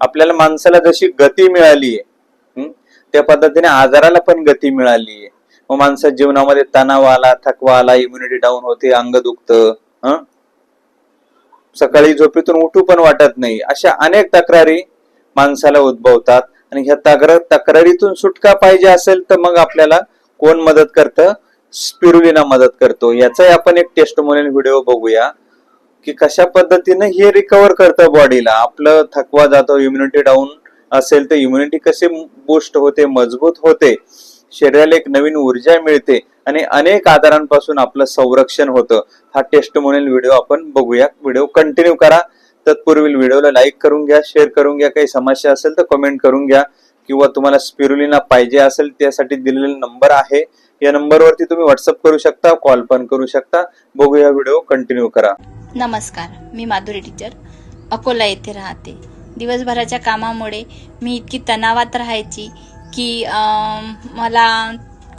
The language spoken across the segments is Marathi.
आपल्याला माणसाला जशी गती मिळाली आहे त्या पद्धतीने आजाराला पण गती मिळाली आहे मग माणसाच्या जीवनामध्ये तणाव आला थकवा आला इम्युनिटी डाऊन होते अंग दुखतं हं? सकाळी झोपेतून उठू पण वाटत नाही. अशा अनेक तक्रारी माणसाला उद्भवतात. आणि ह्या तक्रार तक्रारीतून सुटका पाहिजे असेल तर मग आपल्याला कोण मदत करतं? स्पिरुलिना मदत करतो. याचाही आपण एक टेस्टमोनियल व्हिडिओ बघूया. की कशा पद्धतीने हे रिकवर करतं बॉडीला आपलं थकवा जातो इम्युनिटी डाऊन असेल तर इम्युनिटी कसे बूस्ट होते मजबूत होते? शरीराला एक नवीन ऊर्जा मिळते आणि अनेक आजारांपासून आपलं संरक्षण होतं. हा टेस्ट म्हणून व्हिडिओ आपण बघूया. व्हिडिओ कंटिन्यू करा. तत्पूर्वी व्हिडिओला लाईक करून घ्या शेअर करून घ्या. काही समस्या असेल तर कमेंट करून घ्या. किंवा तुम्हाला स्पिरुलिना पाहिजे असेल त्यासाठी दिलेला नंबर आहे. या नंबरवरती तुम्ही व्हॉट्सअप करू शकता कॉल पण करू शकता. बघूया व्हिडिओ कंटिन्यू करा. नमस्कार मी माधुरी टीचर. अकोला येथे राहते. दिवसभराच्या कामामुळे मी इतकी तणावात राहायची की मला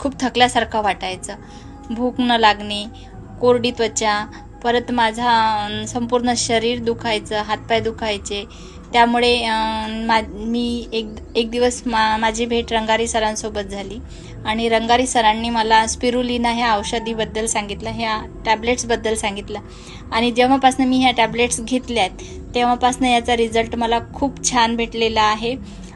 खूप थकल्यासारखं वाटायचं. भूक न लागणे कोरडी त्वचा परत माझा संपूर्ण शरीर दुखायचं हातपाय दुखायचे. त्यामुळे मा मी एक एक दिवस मा माझी भेट रंगारी सरांसोबत झाली. आणि रंगारी सरांनी मला स्पिरुलिना ह्या औषधीबद्दल सांगितलं ह्या टॅबलेट्सबद्दल सांगितलं. आणि जेव्हापासून मी ह्या टॅबलेट्स घेतल्यात तेव्हापासून याचा रिझल्ट मला खूप छान भेटलेला आहे.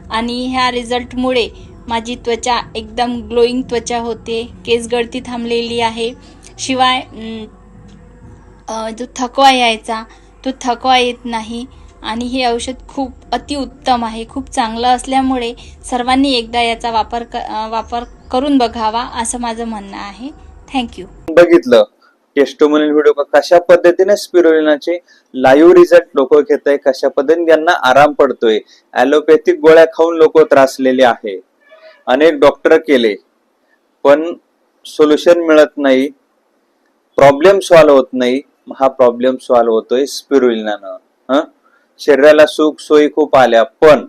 आणि ह्या रिझल्टमुळे माझी त्वचा एकदम ग्लोईंग त्वचा होते केस गळती थांबलेली आहे. शिवाय जो थकवा यायचा तो थकवा येत नाही. आणि हे औषध खूप अतिउत्तम आहे खूप चांगलं असल्यामुळे सर्वांनी एकदा याचा वापर वापर करून बघावा असं माझं म्हणणं आहे. थँक्यू बघितलं. टेस्टोमोनियल व्हिडिओ कशा पद्धतीने स्पिरुलिनाचे लाईव्ह रिझल्ट लोक घेत आहे कशा पद्धतीने त्यांना आराम पडतोय. ॲलोपॅथिक गोळ्या खाऊन लोक त्रासलेले आहे. अनेक डॉक्टर केले पण सोल्युशन मिळत नाही. प्रॉब्लेम सॉल्व्ह होत नाही. हा प्रॉब्लेम सॉल्व्ह होतोय स्पिरुलिनानं शरीराला सुख सोयी खूप आल्या पण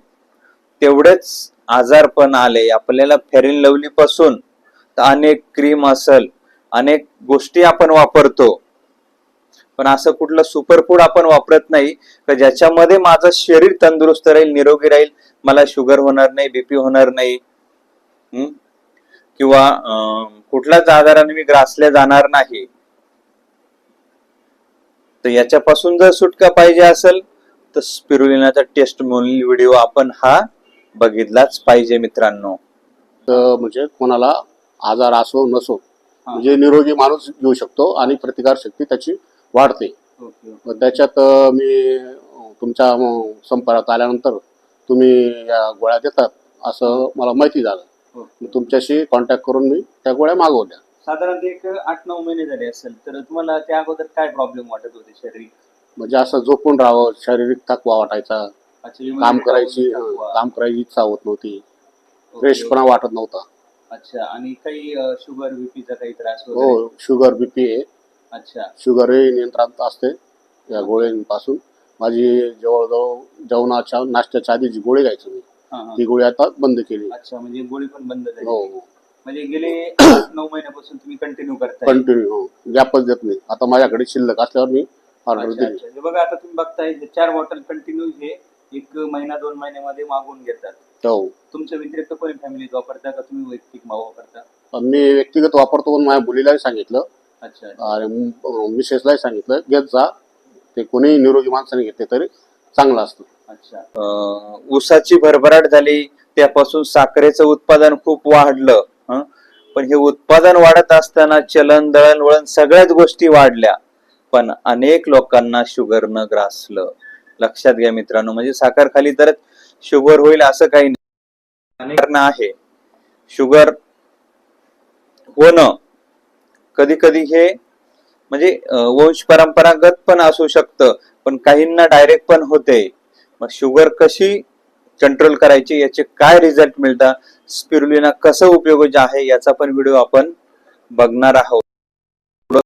तेवढेच आजार पण आले. आपल्याला फेरिन लवली पासून तर अनेक क्रीम असल अनेक गोष्टी आपण वापरतो. पण असं कुठलं सुपर फूड आपण वापरत नाही का ज्याच्यामध्ये माझं शरीर तंदुरुस्त राहील निरोगी राहील मला शुगर होणार नाही बीपी होणार नाही किंवा कुठल्याच आजाराने मी ग्रासल्या जाणार नाही. तर याच्यापासून जर सुटका पाहिजे असेल तर स्पिरुलिनाचा टेस्ट म्हणून व्हिडिओ आपण हा बघितलाच पाहिजे मित्रांनो. तर म्हणजे कोणाला आजार असो नसो म्हणजे निरोगी माणूस घेऊ शकतो आणि प्रतिकार शक्ती त्याची वाढते. त्याच्यात मी तुमच्या संपर्कात आल्यानंतर तुम्ही या गोळ्या देतात असं मला माहिती झालं. मग तुमच्याशी कॉन्टॅक्ट करून मी त्या गोळ्या मागवल्या. साधारणतः एक आठ नऊ महिने झाले असेल तर तुम्हाला त्या अगोदर काय प्रॉब्लेम वाटत होते शरीर म्हणजे असं झोपून राहावं शारीरिक थकवा वाटायचा काम करायची काम करायची इच्छा होत नव्हती. फ्रेशपणा वाटत नव्हता. अच्छा आणि काही शुगर बीपीचा काही त्रास वगैरे? हो शुगर बीपी आहे. अच्छा. शुगर हे नियंत्रणात असते या गोळ्यांपासून. माझी जवळजवळ जेवणाच्या नाश्त्याच्या आधी जी गोळी घ्यायची मी. हा, हा. ती गोळी आता बंद केली. अच्छा म्हणजे गोळी पण बंद झाली. हो. म्हणजे गेले आठ नऊ महिन्यापासून तुम्ही कंटिन्यू करताय. कंटिन्यू गॅपच देत नाही. आता माझ्याकडे शिल्लक असल्यावर मी ऑर्डर अच्छा, दिली अच्छा. हे बघा आता तुम्ही बघताय हे चार बॉटल कंटिन्यू हे एक महिना दोन महिन्यामध्ये मागवून घेतात. हो. तुमच्या व्यतिरिक्त कोणी फॅमिलीत वापरता का? तुम्ही वैयक्तिक मावा वापरता मी व्यक्तिगत वापरतो पण माझ्या मुलीलाही सांगितलं. अच्छा आणि मिसेसलाही सांगितलं घेत जा. ते कोणीही निरोगी माणसाने घेतले तरी चांगलं असतं. अच्छा. अं, ऊसाची भरभराट झाली त्यापासून साखरेचं उत्पादन खूप वाढलं हं? पण हे उत्पादन वाढत असताना चलन दळण वळण सगळ्याच गोष्टी वाढल्या. पण अनेक लोकांना शुगरनं ग्रासलं. लक्षात घ्या मित्रांनो म्हणजे साखर खाली तर शुगर होईल असं काही नाही. आहे शुगर होणं कधी कधी हे म्हणजे वंश परंपरागत पण असू शकतं पण काहींना डायरेक्ट पण होते. मग शुगर कशी कंट्रोल करायची याचे काय रिझल्ट मिळतात? स्पिरुलिना कसं उपयोगाचे आहे याचा पण व्हिडिओ आपण बघणार आहोत.